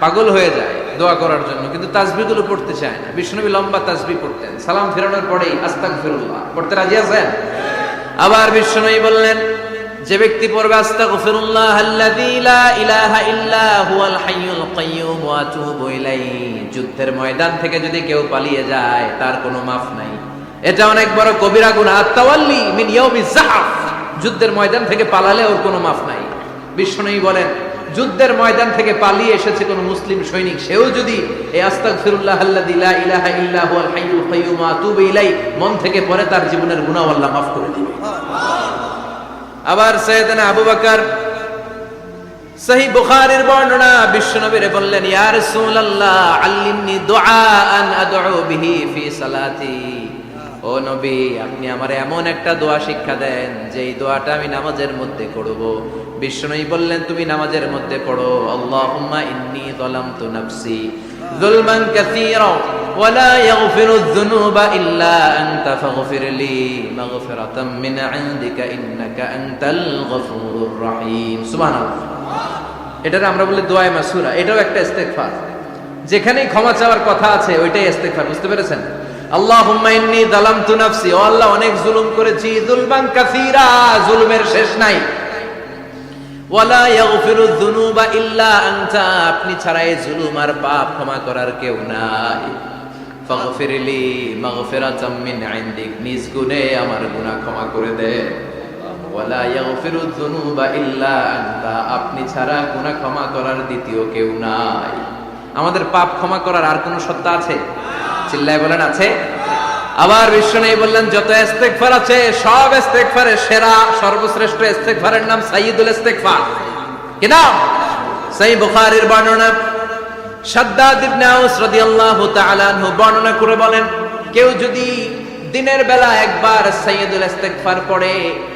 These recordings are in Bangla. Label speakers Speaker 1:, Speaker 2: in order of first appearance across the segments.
Speaker 1: পাগল হয়ে যায় দোয়া করার জন্য, কিন্তু তাসবিগুলো পড়তে চায় না। বিষ্ণুনবী লম্বা তাসবি পড়তেন। সালাম ফেরানোর পরেই আস্তাক ফিরুল্লাহ পড়তে রাজি আছেন? আবার বিষ্ণুনবী বললেন, যে ব্যক্তি পড়বে আস্তাগফিরুল্লাহ আল্লাযী ইলাহা ইল্লা হুয়াল হাইয়ুল কাইয়্যুম ওয়া আতুবু ইলাইহি। যুদ্ধের ময়দান থেকে যদি কেউ পালিয়ে যায়, তার কোনো মাফ নাই। এটা অনেক বড় কবিরা গুনাহ আত-তাওয়াল্লি মিন ইয়াউমিজ যুদ্ধের ময়দান থেকে পালালে ওর কোনো মাফ নাই। বিষ্ণুই বলেন যুদ্ধের ময়দান থেকে পালিয়ে এসেছে কোন মুসলিম সৈনিক। সেও যদি মন থেকে পড়ে তার জীবনের গুনাহ আল্লাহ মাফ করে দিবে। আবার সৈয়দনা আবু বকর সহি বুখারীর বর্ণনা বিশ্বনবীরে বললেন, ইয়া রাসূলুল্লাহ, আল্লিমনি দুআআন আদউ বিহি ফি সালাতি। ও নবী আপনি আমার এমন একটা দোয়া শিক্ষা দেন যে এই দোয়াটা আমি নামাজের মধ্যে করব বিশ্বনবী বললেন তুমি নামাজের মধ্যে পড়ো আল্লাহুম্মা ইন্নী যালামতু নাফসি যুলমান কাসীরা ولا يغفر الذنوب إلا أنت فاغفر لي مغفرة من عندك إنك أنت الغفور الرحيم سبحان الله এটার আমরা বলি দোয়ায় মাসুরা এটাও একটা ইস্তেগফার যেখানেই ক্ষমা চাওয়ার কথা আছে ওইটাই ইস্তেগফার বুঝতে পেরেছেন আপনি ছাড়া এই ক্ষমা করার দ্বিতীয় কেউ নাই। আমাদের পাপ ক্ষমা করার আর কোনো সত্তা আছে? চিল্লায় বলেন, আছে। আবার বিশ্বনবী বললেন, যত ইস্তেগফার আছে, সব ইস্তেগফারের সেরা, সর্বশ্রেষ্ঠ ইস্তেগফারের নাম সাইয়্যিদুল ইস্তেগফার। কি নাম? সহিহ বুখারীর বর্ণনা। শাদ্দাদ ইবনে আউস রাদিয়াল্লাহু তাআলা আনহু বর্ণনা করে বলেন, কেউ যদি দিনের বেলা একবার সাইয়্যিদুল ইস্তেগফার পড়ে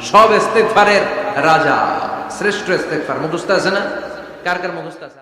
Speaker 1: সব ইস্তেগফারের রাজা শ্রেষ্ঠ ইস্তেগফার। মুখস্থ আছে না? কার কার মুখস্থ আছে?